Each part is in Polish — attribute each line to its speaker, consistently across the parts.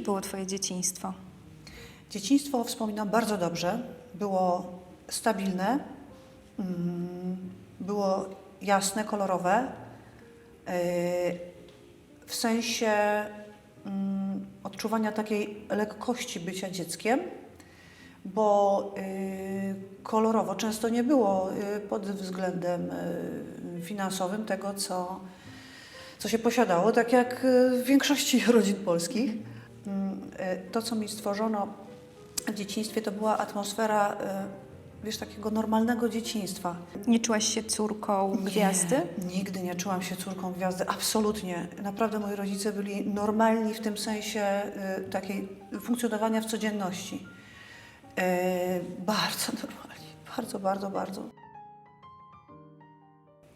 Speaker 1: Jakie było Twoje dzieciństwo?
Speaker 2: Dzieciństwo wspominam bardzo dobrze. Było stabilne, mm, było jasne, kolorowe. Yy, W sensie mm, odczuwania takiej lekkości bycia dzieckiem, bo yy, kolorowo często nie było yy, pod względem finansowym tego, co, co się posiadało, tak jak w większości rodzin polskich. Yy, To, co mi stworzono w dzieciństwie, to była atmosfera, yy, wiesz, takiego normalnego dzieciństwa.
Speaker 1: Nie czułaś się córką gwiazdy?
Speaker 2: Nie, nigdy nie czułam się córką gwiazdy, absolutnie. Naprawdę moi rodzice byli normalni w tym sensie y, takiej funkcjonowania w codzienności. Y, bardzo normalni, bardzo, bardzo, bardzo.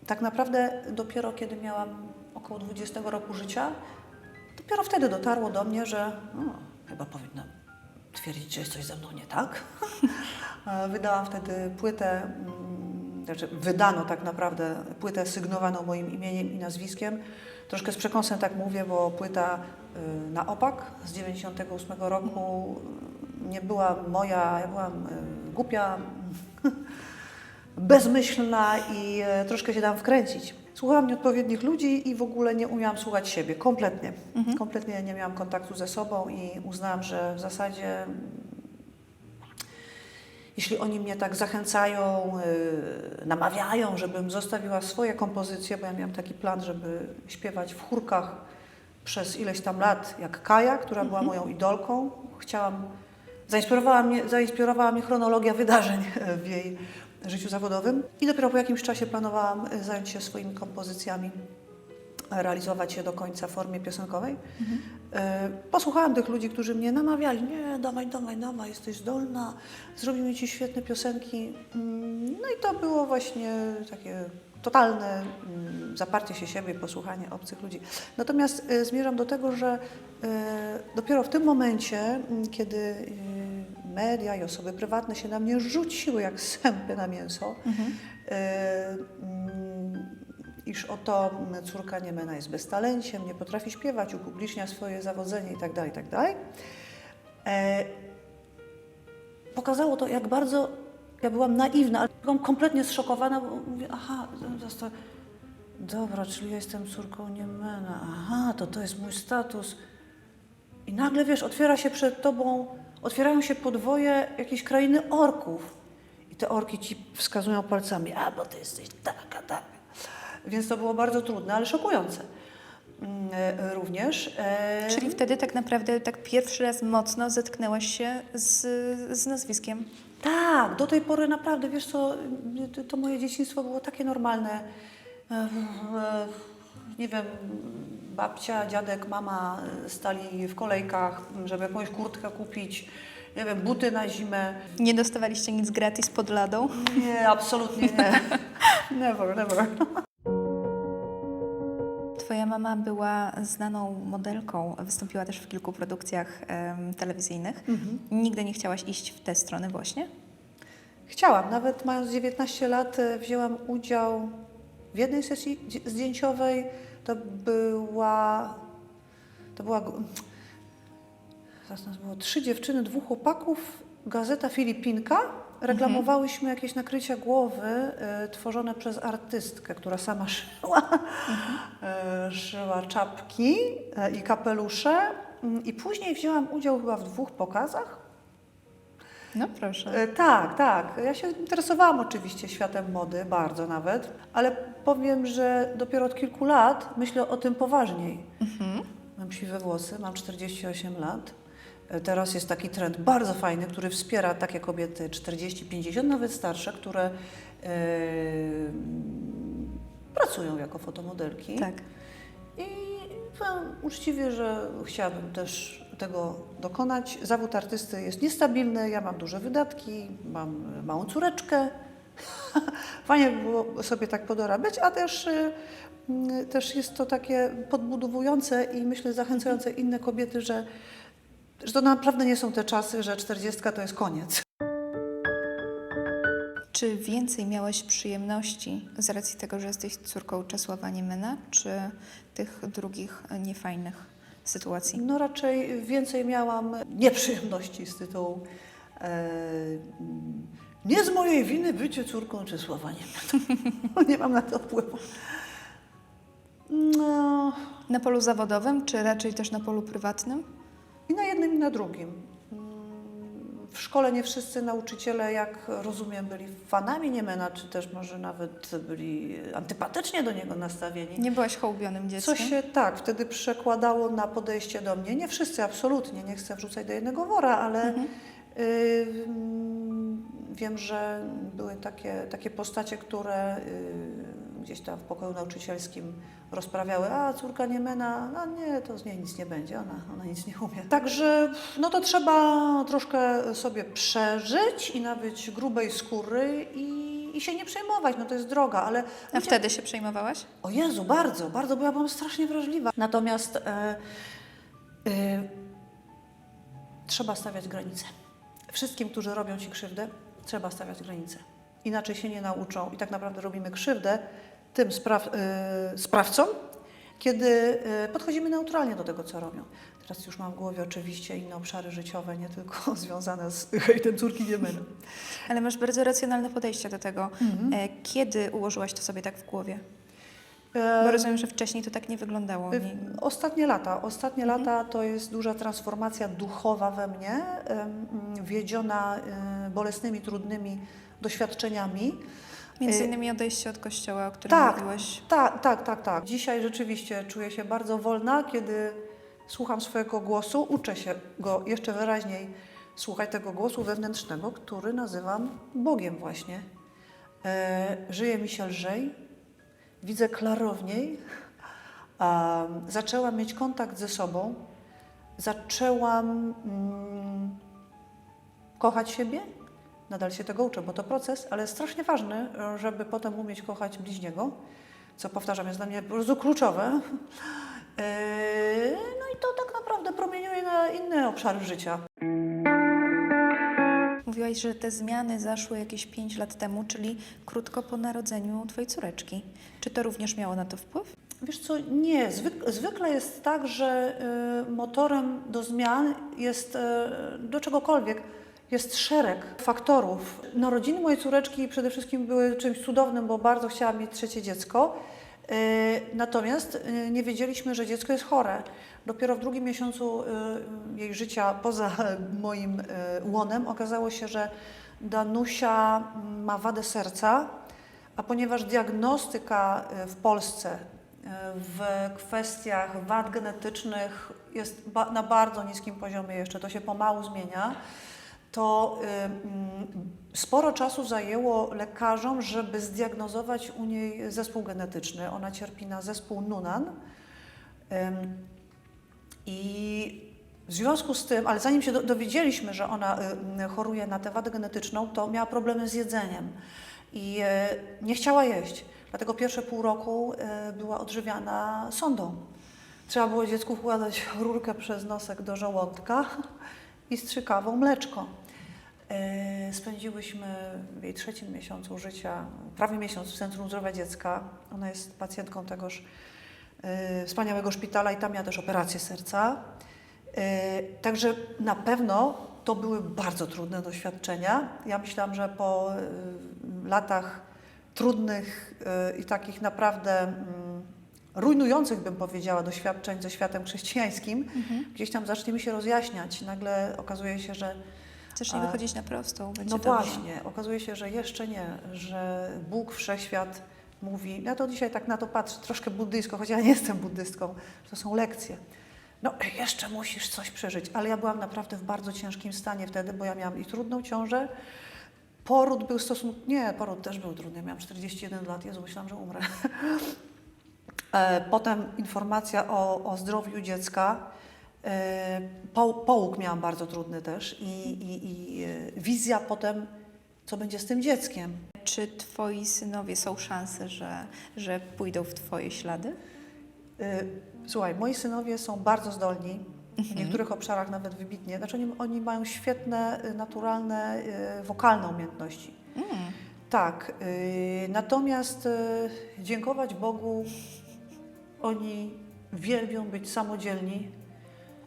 Speaker 2: Tak naprawdę dopiero kiedy miałam około 20 roku życia, dopiero wtedy dotarło do mnie, że no, chyba powinnam twierdzić, że jest coś ze mną nie tak. Wydałam wtedy płytę, mm, znaczy wydano tak naprawdę płytę sygnowaną moim imieniem i nazwiskiem. Troszkę z przekąsem tak mówię, bo płyta y, na opak z 98 roku y, nie była moja, ja byłam y, głupia, bezmyślna i troszkę się dałam wkręcić. Słuchałam nieodpowiednich ludzi i w ogóle nie umiałam słuchać siebie, kompletnie. Kompletnie nie miałam kontaktu ze sobą i uznałam, że w zasadzie jeśli oni mnie tak zachęcają, yy, namawiają, żebym zostawiła swoje kompozycje, bo ja miałam taki plan, żeby śpiewać w chórkach przez ileś tam lat, jak Kaja, która była moją idolką. Chciałam, zainspirowała mnie, zainspirowała mnie chronologia wydarzeń w jej życiu zawodowym i dopiero po jakimś czasie planowałam y, zająć się swoimi kompozycjami, realizować je do końca w formie piosenkowej. E, Posłuchałam tych ludzi, którzy mnie namawiali, nie, dawaj, dawaj, dawaj, jesteś zdolna, zrobimy Ci świetne piosenki. Mm, No i to było właśnie takie totalne mm, zaparcie się siebie, posłuchanie obcych ludzi. Natomiast e, zmierzam do tego, że e, dopiero w tym momencie, mm, kiedy e, media i osoby prywatne się na mnie rzuciły jak sępy na mięso, e, mm, iż oto córka Niemena jest beztalenciem, nie potrafi śpiewać, upublicznia swoje zawodzenie itd., itd. E, pokazało to, jak bardzo ja byłam naiwna, ale byłam kompletnie zszokowana, bo mówię, aha, to, dobra, czyli ja jestem córką Niemena, aha, to to jest mój status. I nagle, wiesz, otwiera się przed tobą, otwierają się podwoje jakiejś krainy orków. I te orki ci wskazują palcami, a bo ty jesteś taka, taka. Więc to było bardzo trudne, ale szokujące Mm, e, również. E,
Speaker 1: Czyli wtedy tak naprawdę tak pierwszy raz mocno zetknęłaś się z, z nazwiskiem.
Speaker 2: Tak, do tej pory naprawdę, wiesz co, to, moje dzieciństwo było takie normalne. Nie wiem, babcia, dziadek, mama stali w kolejkach, żeby jakąś kurtkę kupić, nie wiem, buty na zimę.
Speaker 1: Nie dostawaliście nic gratis pod ladą?
Speaker 2: Nie, absolutnie nie. Never, never.
Speaker 1: Mama była znaną modelką, wystąpiła też w kilku produkcjach em, telewizyjnych. Nigdy nie chciałaś iść w tę stronę właśnie?
Speaker 2: Chciałam, nawet mając 19 lat e, wzięłam udział w jednej sesji dzi- zdjęciowej. To była, to była, zaraz nas było trzy dziewczyny, dwóch chłopaków, gazeta Filipinka. Reklamowałyśmy jakieś nakrycia głowy e, tworzone przez artystkę, która sama szyła, e, szyła czapki e, i kapelusze. Mm, I później wzięłam udział chyba w dwóch pokazach.
Speaker 1: No proszę.
Speaker 2: E, Tak, tak. Ja się interesowałam oczywiście światem mody, bardzo nawet, ale powiem, że dopiero od kilku lat myślę o tym poważniej. Mam siwe włosy, mam 48 lat. Teraz jest taki trend bardzo fajny, który wspiera takie kobiety 40, 50, nawet starsze, które e, pracują jako fotomodelki.
Speaker 1: Tak.
Speaker 2: I powiem uczciwie, że chciałabym też tego dokonać. Zawód artysty jest niestabilny, ja mam duże wydatki, mam małą córeczkę. Fajnie by było sobie tak podorabiać, a też, y, też jest to takie podbudowujące i myślę zachęcające inne kobiety, że, że to naprawdę nie są te czasy, że 40 to jest koniec.
Speaker 1: Czy więcej miałeś przyjemności z racji tego, że jesteś córką Czesława Niemena, czy tych drugich niefajnych sytuacji?
Speaker 2: No raczej więcej miałam nieprzyjemności z tytułu e, nie z mojej winy bycie córką Czesława Niemena. nie mam na to wpływu. No,
Speaker 1: Na polu zawodowym, czy raczej też na polu prywatnym?
Speaker 2: Na jednym, i na drugim. W szkole nie wszyscy nauczyciele, jak rozumiem, byli fanami Niemena, czy też może nawet byli antypatycznie do niego nastawieni.
Speaker 1: Nie byłaś hołbionym dzieckiem?
Speaker 2: Co się tak wtedy przekładało na podejście do mnie. Nie wszyscy, absolutnie, nie chcę wrzucać do jednego wora, ale
Speaker 1: Mhm.
Speaker 2: y, wiem, że były takie, takie postacie, które y, gdzieś tam w pokoju nauczycielskim rozprawiały, a córka Niemena, no nie, to z niej nic nie będzie, ona, ona nic nie umie. Także no to trzeba troszkę sobie przeżyć i nabyć grubej skóry i, i się nie przejmować, no to jest droga, ale...
Speaker 1: A wtedy się przejmowałaś?
Speaker 2: O Jezu, bardzo, bardzo, bo ja byłam strasznie wrażliwa. Natomiast e, e, trzeba stawiać granice. Wszystkim, którzy robią Ci krzywdę, trzeba stawiać granice. Inaczej się nie nauczą i tak naprawdę robimy krzywdę tym spraw, e, sprawcom, kiedy e, podchodzimy neutralnie do tego, co robią. Teraz już mam w głowie oczywiście inne obszary życiowe, nie tylko związane z hejtem córki Niemena.
Speaker 1: Ale masz bardzo racjonalne podejście do tego.
Speaker 2: Mhm.
Speaker 1: E, Kiedy ułożyłaś to sobie tak w głowie?
Speaker 2: E,
Speaker 1: Bo rozumiem, że wcześniej to tak nie wyglądało.
Speaker 2: Y,
Speaker 1: Nie...
Speaker 2: Ostatnie lata. Ostatnie
Speaker 1: Mhm.
Speaker 2: lata to jest duża transformacja duchowa we mnie, wiedziona y, bolesnymi, trudnymi doświadczeniami.
Speaker 1: Między
Speaker 2: y,
Speaker 1: innymi odejście od kościoła, o którym
Speaker 2: Tak,
Speaker 1: mówiłaś.
Speaker 2: tak, tak, tak, tak. Dzisiaj rzeczywiście czuję się bardzo wolna, kiedy słucham swojego głosu, uczę się go jeszcze wyraźniej słuchać tego głosu wewnętrznego, który nazywam Bogiem właśnie. E, żyje mi się lżej, widzę klarowniej, a, zaczęłam mieć kontakt ze sobą, zaczęłam mm, kochać siebie. Nadal się tego uczę, bo to proces, ale strasznie ważny, żeby potem umieć kochać bliźniego, co powtarzam, jest dla mnie po prostu kluczowe. Eee, No i to tak naprawdę promieniuje na inne obszary życia.
Speaker 1: Mówiłaś, że te zmiany zaszły jakieś 5 lat temu, czyli krótko po narodzeniu twojej córeczki. Czy to również miało na to wpływ?
Speaker 2: Wiesz co, nie. Zwyk, zwykle jest tak, że y, motorem do zmian jest y, do czegokolwiek. Jest szereg faktorów. Narodziny mojej córeczki przede wszystkim były czymś cudownym, bo bardzo chciałam mieć trzecie dziecko. Y, Natomiast y, nie wiedzieliśmy, że dziecko jest chore. Dopiero w drugim miesiącu y, jej życia poza moim łonem okazało się, że Danusia mm, ma wadę serca, a ponieważ diagnostyka w Polsce w kwestiach wad genetycznych jest na bardzo niskim poziomie jeszcze, to się pomału zmienia, to y, mm, sporo czasu zajęło lekarzom, żeby zdiagnozować u niej zespół genetyczny. Ona cierpi na zespół Nunan. I w związku z tym, ale zanim się do, dowiedzieliśmy, że ona y, choruje na tę wadę genetyczną, to miała problemy z jedzeniem i y, nie chciała jeść. Dlatego pierwsze pół roku była odżywiana sondą. Trzeba było dziecku wkładać rurkę przez nosek do żołądka i strzykawą mleczko. Y, Spędziłyśmy w jej trzecim miesiącu życia, prawie miesiąc w Centrum Zdrowia Dziecka. Ona jest pacjentką tegoż y, wspaniałego szpitala i tam miała też operację serca. Y, Także na pewno to były bardzo trudne doświadczenia. Ja myślałam, że po latach trudnych i takich naprawdę mm, rujnujących, bym powiedziała, doświadczeń ze światem chrześcijańskim, gdzieś tam zacznie mi się rozjaśniać. Nagle okazuje się, że
Speaker 1: Zacznie
Speaker 2: A-
Speaker 1: wychodzić na prostą. Będzie
Speaker 2: no
Speaker 1: dobrze.
Speaker 2: właśnie, okazuje się, że jeszcze nie, że Bóg, Wszechświat mówi, ja to dzisiaj tak na to patrzę, troszkę buddyjsko, choć ja nie jestem buddystką, to są lekcje. No jeszcze musisz coś przeżyć, ale ja byłam naprawdę w bardzo ciężkim stanie wtedy, bo ja miałam i trudną ciążę, poród był stosunkowo, nie, poród też był trudny, miałam 41 lat, Jezu, myślałam, że umrę. E, Potem informacja o, o zdrowiu dziecka. E, Po, połóg miałam bardzo trudny też i, i, i e, wizja potem, co będzie z tym dzieckiem.
Speaker 1: Czy twoi synowie są szanse, że, że pójdą w twoje ślady?
Speaker 2: Słuchaj, moi synowie są bardzo zdolni, w niektórych obszarach nawet wybitnie. Znaczy oni, oni mają świetne, naturalne, wokalne umiejętności.
Speaker 1: Mm.
Speaker 2: Tak, natomiast dziękować Bogu, oni wielbią być samodzielni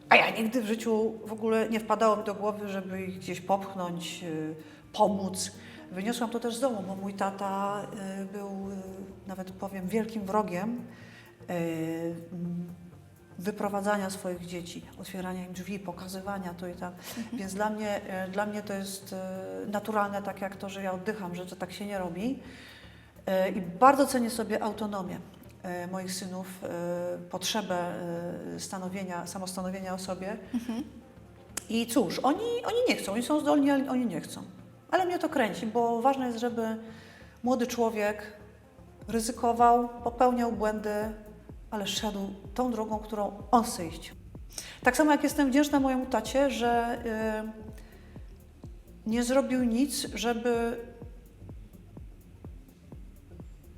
Speaker 2: A ja nigdy w życiu w ogóle nie wpadało mi do głowy, żeby ich gdzieś popchnąć, y, pomóc. Wyniosłam to też z domu, bo mój tata y, był, y, nawet powiem, wielkim wrogiem wyprowadzania swoich dzieci, otwierania im drzwi, pokazywania to i tam. Więc dla mnie, dla mnie to jest naturalne, tak jak to, że ja oddycham, że to tak się nie robi. I bardzo cenię sobie autonomię moich synów, y, potrzebę y, stanowienia, samostanowienia o sobie. I cóż, oni, oni nie chcą, oni są zdolni, ale oni nie chcą. Ale mnie to kręci, bo ważne jest, żeby młody człowiek ryzykował, popełniał błędy, ale szedł tą drogą, którą on chce iść. Tak samo jak jestem wdzięczna mojemu tacie, że y, nie zrobił nic, żeby,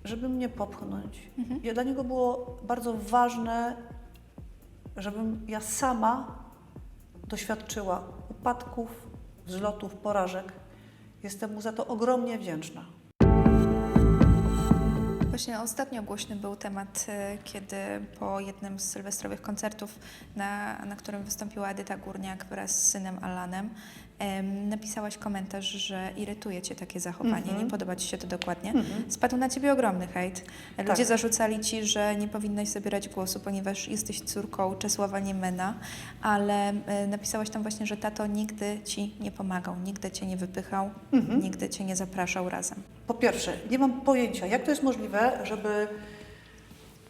Speaker 2: żeby mnie popchnąć. Ja, dla niego było bardzo ważne, żebym ja sama doświadczyła upadków, wzlotów, porażek. Jestem mu za to ogromnie wdzięczna.
Speaker 1: Właśnie ostatnio głośny był temat, e, kiedy po jednym z sylwestrowych koncertów, na, na którym wystąpiła Edyta Górniak wraz z synem Alanem, em, napisałaś komentarz, że irytuje Cię takie zachowanie,
Speaker 2: Mhm.
Speaker 1: nie podoba Ci się to dokładnie. Spadł na Ciebie ogromny hejt. Ludzie
Speaker 2: Tak.
Speaker 1: zarzucali Ci, że nie powinnaś zabierać głosu, ponieważ jesteś córką Czesława Niemena, ale e, napisałaś tam właśnie, że tato nigdy Ci nie pomagał, nigdy Cię nie wypychał,
Speaker 2: Mhm.
Speaker 1: nigdy Cię nie zapraszał razem.
Speaker 2: Po pierwsze, nie mam pojęcia, jak to jest możliwe, żeby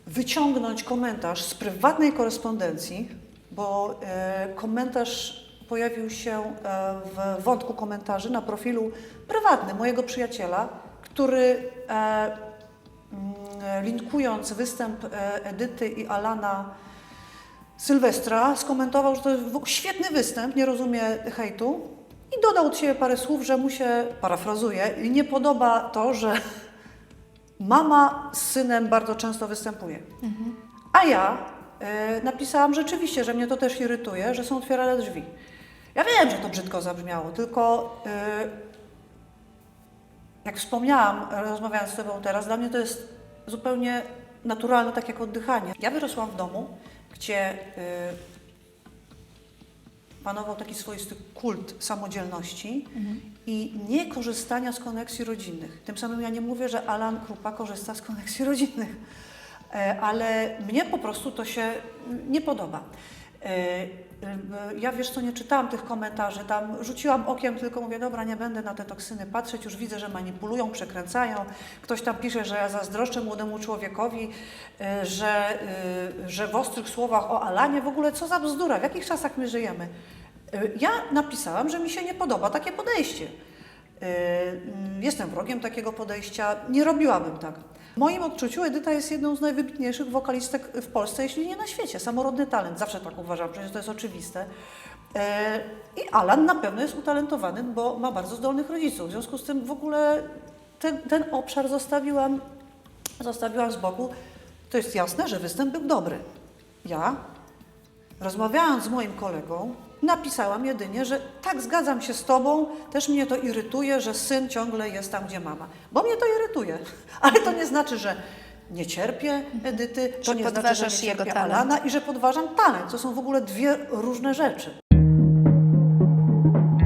Speaker 2: wyciągnąć komentarz z prywatnej korespondencji, bo e, komentarz pojawił się e, w wątku komentarzy na profilu prywatnym mojego przyjaciela, który e, mm, linkując występ e, Edyty i Alana Sylwestra skomentował, że to jest świetny występ, nie rozumie hejtu i dodał od siebie parę słów, że mu się, parafrazuję, nie podoba to, że mama z synem bardzo często występuje. A ja e, napisałam rzeczywiście, że mnie to też irytuje, że są otwierane drzwi. Ja wiem, że to brzydko zabrzmiało, tylko e, jak wspomniałam, rozmawiając z Tobą teraz, dla mnie to jest zupełnie naturalne, tak jak oddychanie. Ja wyrosłam w domu, gdzie y, panował taki swoisty kult samodzielności i nie korzystania z koneksji rodzinnych. Tym samym ja nie mówię, że Alan Krupa korzysta z koneksji rodzinnych, e, ale mnie po prostu to się mm, nie podoba. E, Ja wiesz co, nie czytałam tych komentarzy, tam rzuciłam okiem, tylko mówię, dobra, nie będę na te toksyny patrzeć, już widzę, że manipulują, przekręcają. Ktoś tam pisze, że ja zazdroszczę młodemu człowiekowi, e, że, e, że w ostrych słowach o Alanie, w ogóle co za bzdura, w jakich czasach my żyjemy. E, Ja napisałam, że mi się nie podoba takie podejście. Mm, Jestem wrogiem takiego podejścia, nie robiłabym tak. W moim odczuciu Edyta jest jedną z najwybitniejszych wokalistek w Polsce, jeśli nie na świecie. Samorodny talent, zawsze tak uważam, przecież to jest oczywiste. E, I Alan na pewno jest utalentowany, bo ma bardzo zdolnych rodziców. W związku z tym w ogóle ten, ten obszar zostawiłam, zostawiłam z boku. To jest jasne, że występ był dobry. Ja Rozmawiając z moim kolegą, napisałam jedynie, że tak, zgadzam się z tobą, też mnie to irytuje, że syn ciągle jest tam, gdzie mama. Bo mnie to irytuje. Ale to nie znaczy, że nie cierpię Edyty, to
Speaker 1: Że
Speaker 2: nie znaczy, że nie cierpię. Alana i że podważam talent. To są w ogóle dwie różne rzeczy.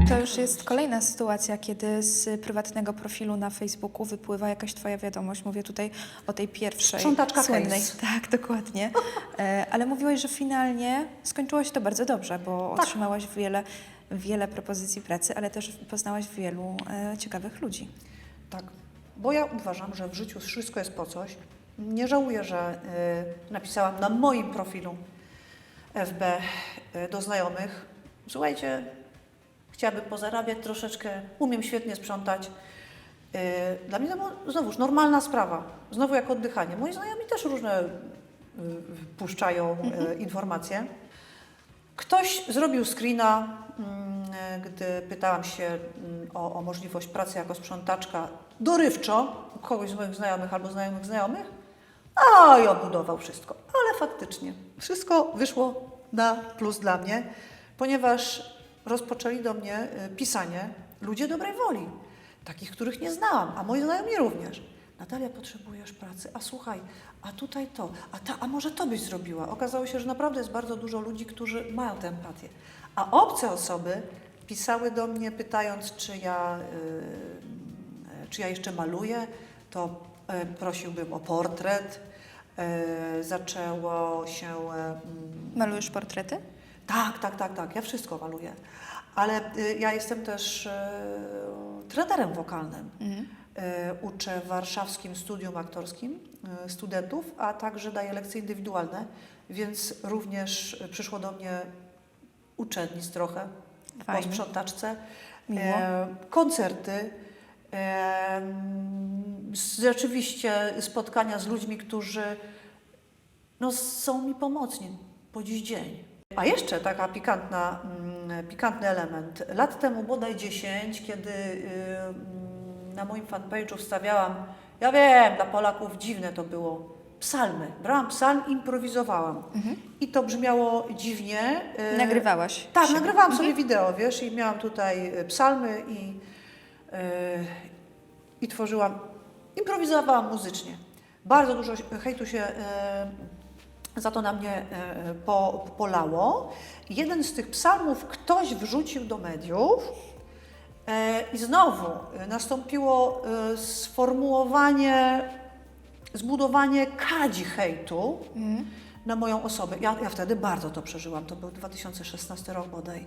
Speaker 1: To już jest kolejna sytuacja, kiedy z prywatnego profilu na Facebooku wypływa jakaś Twoja wiadomość. Mówię tutaj o tej pierwszej,
Speaker 2: Sprzątaczka
Speaker 1: słynnej. Tak, dokładnie. E, Ale mówiłaś, że finalnie skończyło się to bardzo dobrze, bo
Speaker 2: Tak.
Speaker 1: otrzymałaś wiele, wiele propozycji pracy, ale też poznałaś wielu e, ciekawych ludzi.
Speaker 2: Tak, bo ja uważam, że w życiu wszystko jest po coś. Nie żałuję, że y, napisałam na moim profilu FB y, do znajomych. Słuchajcie, chciałabym pozarabiać troszeczkę, umiem świetnie sprzątać. Y, dla mnie to znowuż normalna sprawa, znowu jak oddychanie. Moi znajomi też różne y, puszczają y, informacje. Ktoś zrobił screena, mm, gdy pytałam się mm, o, o możliwość pracy jako sprzątaczka dorywczo u kogoś z moich znajomych albo znajomych znajomych, a i obudował wszystko. Ale faktycznie wszystko wyszło na plus dla mnie, ponieważ rozpoczęli do mnie y, pisanie ludzie dobrej woli, takich, których nie znałam, a moi znajomi również. Natalia, potrzebujesz pracy, a słuchaj, a tutaj to, a, ta, a może to byś zrobiła. Okazało się, że naprawdę jest bardzo dużo ludzi, którzy mają tę empatię. A obce osoby pisały do mnie pytając, czy ja, y, czy ja jeszcze maluję, to y, prosiłbym o portret. Y, zaczęło się... y, mm,
Speaker 1: Malujesz portrety?
Speaker 2: Tak, tak, tak, tak. Ja wszystko maluję. Ale y, ja jestem też y, trenerem wokalnym.
Speaker 1: Mhm.
Speaker 2: Y, uczę w warszawskim studium aktorskim y, studentów, a także daję lekcje indywidualne, więc również przyszło do mnie uczennic trochę po
Speaker 1: Fajnie.
Speaker 2: sprzątaczce.
Speaker 1: Miło.
Speaker 2: E, koncerty. E, s- rzeczywiście spotkania z ludźmi, którzy no, są mi pomocni po dziś dzień. A jeszcze taka pikantna, mm, pikantny element. Lat temu, bodaj 10, kiedy y, na moim fanpage'u wstawiałam, ja wiem, dla Polaków dziwne to było, psalmy. Brałam psalm, improwizowałam. I to brzmiało dziwnie. y,
Speaker 1: Nagrywałaś
Speaker 2: tak,
Speaker 1: siebie.
Speaker 2: nagrywałam sobie wideo, wiesz, i miałam tutaj y, psalmy i, i tworzyłam, improwizowałam muzycznie. Bardzo dużo hejtu się za to na mnie y, po, polało. Jeden z tych psalmów ktoś wrzucił do mediów y, i znowu y, nastąpiło sformułowanie, zbudowanie kadzi hejtu
Speaker 1: Mhm.
Speaker 2: na moją osobę. Ja, ja wtedy bardzo to przeżyłam. To był 2016 rok bodaj.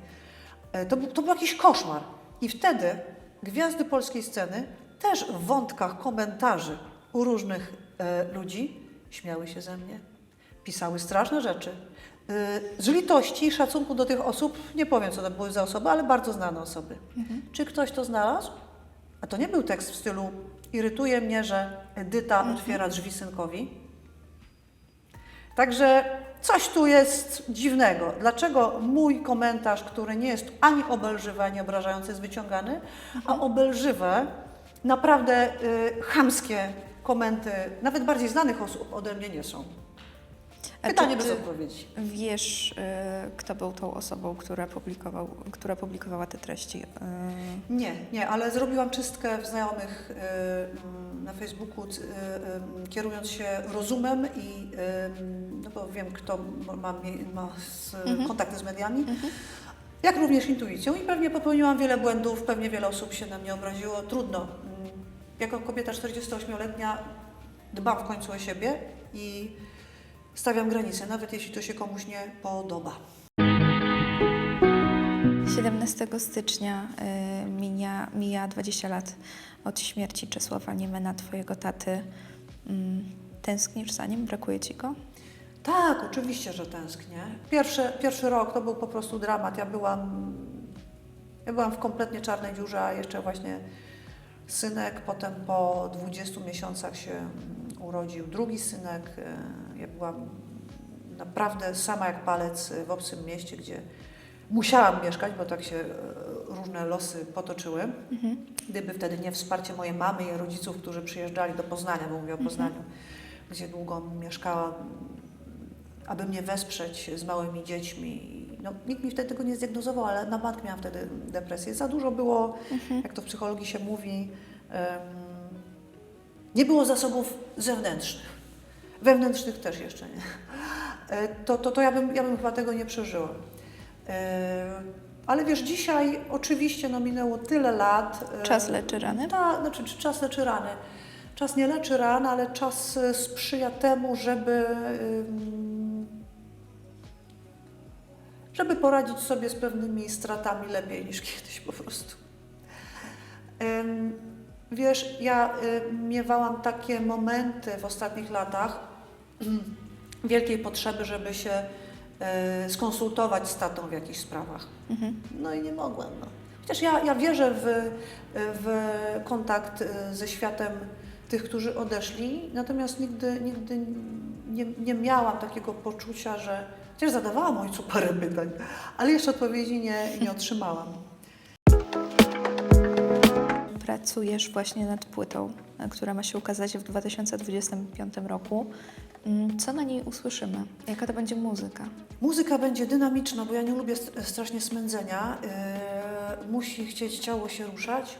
Speaker 2: E, To, był- to był jakiś koszmar. I wtedy gwiazdy polskiej sceny też w wątkach komentarzy u różnych e, ludzi śmiały się ze mnie. Pisały straszne rzeczy. E, z litości i szacunku do tych osób, nie powiem co to były za osoby, ale bardzo znane osoby. Czy ktoś to znalazł? A to nie był tekst w stylu irytuje mnie, że Edyta otwiera drzwi synkowi. Także coś tu jest dziwnego. Dlaczego mój komentarz, który nie jest ani obelżywy, ani obrażający, jest wyciągany, a obelżywe, naprawdę y, chamskie komenty, nawet bardziej znanych osób ode mnie nie są? Pytanie
Speaker 1: czy
Speaker 2: bez odpowiedzi.
Speaker 1: Wiesz, y, kto był tą osobą, która, publikował, która publikowała te treści? Y,
Speaker 2: Nie, nie, ale zrobiłam czystkę w znajomych y, mm, na Facebooku, kierując się rozumem i y, no bo wiem, kto ma, ma z,
Speaker 1: Mhm.
Speaker 2: kontakty z mediami, jak również intuicją i pewnie popełniłam wiele błędów, pewnie wiele osób się na mnie obraziło. Trudno. Mm, Jako kobieta 48-letnia dbam w końcu o siebie i stawiam granice, nawet jeśli to się komuś nie podoba.
Speaker 1: 17 stycznia y, mija, mija 20 lat od śmierci Czesława Niemena, twojego taty. Mm, Tęsknisz za nim? Brakuje ci go?
Speaker 2: Tak, oczywiście, że tęsknię. Pierwszy, pierwszy rok to był po prostu dramat. Ja byłam, ja byłam w kompletnie czarnej dziurze, a jeszcze właśnie synek. Potem po 20 miesiącach się urodził drugi synek. E, Ja byłam naprawdę sama jak palec w obcym mieście, gdzie musiałam mieszkać, bo tak się e, różne losy potoczyły. Gdyby wtedy nie wsparcie mojej mamy i rodziców, którzy przyjeżdżali do Poznania, bo mówię o Poznaniu, gdzie długo mieszkałam, aby mnie wesprzeć z małymi dziećmi. No, nikt mi wtedy tego nie zdiagnozował, ale na bank miałam wtedy depresję. Za dużo było, jak to w psychologii się mówi, em, nie było zasobów zewnętrznych. Wewnętrznych też jeszcze nie. E, To, to, to ja, bym, ja bym chyba tego nie przeżyła. E, Ale wiesz, dzisiaj oczywiście no, minęło tyle lat. e,
Speaker 1: Czas leczy rany?
Speaker 2: Tak, znaczy czy czas leczy rany. Czas nie leczy ran, ale czas sprzyja temu, żeby, żeby poradzić sobie z pewnymi stratami lepiej niż kiedyś po prostu. Wiesz, ja y, miewałam takie momenty w ostatnich latach wielkiej potrzeby, żeby się y, skonsultować z tatą w jakichś sprawach.
Speaker 1: Mhm.
Speaker 2: No i nie mogłem. No. Chociaż ja, ja wierzę w, w kontakt y, ze światem tych, którzy odeszli, natomiast nigdy, nigdy nie, nie miałam takiego poczucia, że. Chociaż zadawałam ojcu parę pytań, ale jeszcze odpowiedzi nie, nie otrzymałam.
Speaker 1: Pracujesz właśnie nad płytą, e, która ma się ukazać w 2025 roku. Mm, Co na niej usłyszymy? Jaka to będzie muzyka?
Speaker 2: Muzyka będzie dynamiczna, bo ja nie lubię st- strasznie smędzenia. Yy, musi chcieć ciało się ruszać.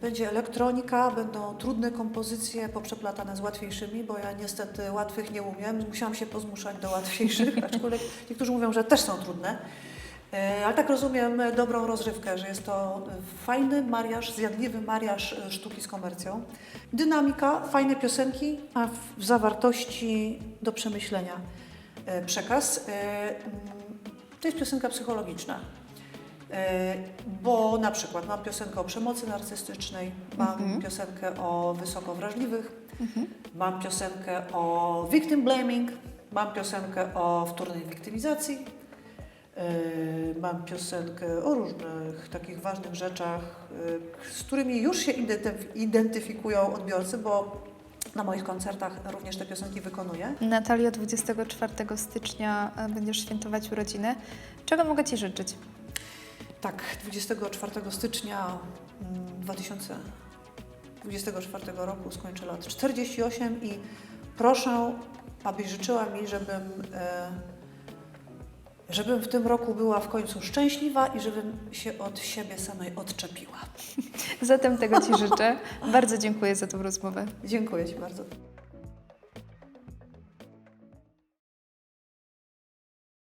Speaker 2: będzie elektronika, będą trudne kompozycje poprzeplatane z łatwiejszymi, bo ja niestety łatwych nie umiem. Musiałam się pozmuszać do łatwiejszych, aczkolwiek niektórzy mówią, że też są trudne. E, Ale tak rozumiem dobrą rozrywkę, że jest to fajny mariaż, zjadliwy mariaż e, sztuki z komercją. Dynamika, fajne piosenki, a w zawartości do przemyślenia e, przekaz. Mm, To jest piosenka psychologiczna. Bo na przykład mam piosenkę o przemocy narcystycznej, mam
Speaker 1: Mhm.
Speaker 2: piosenkę o wysoko wrażliwych,
Speaker 1: Mhm.
Speaker 2: mam piosenkę o victim blaming, mam piosenkę o wtórnej wiktymizacji, mam piosenkę o różnych takich ważnych rzeczach, e, z którymi już się identyf- identyfikują odbiorcy, bo na moich koncertach również te piosenki wykonuję.
Speaker 1: Natalio, 24 stycznia e, będziesz świętować urodziny. Czego mogę Ci życzyć?
Speaker 2: Tak, 24 stycznia mm, 2024 roku skończę lat 48 i proszę, abyś życzyła mi, żebym, e, żebym w tym roku była w końcu szczęśliwa i żebym się od siebie samej odczepiła.
Speaker 1: Zatem tego Ci życzę. Bardzo dziękuję za tą rozmowę.
Speaker 2: Dziękuję Ci bardzo.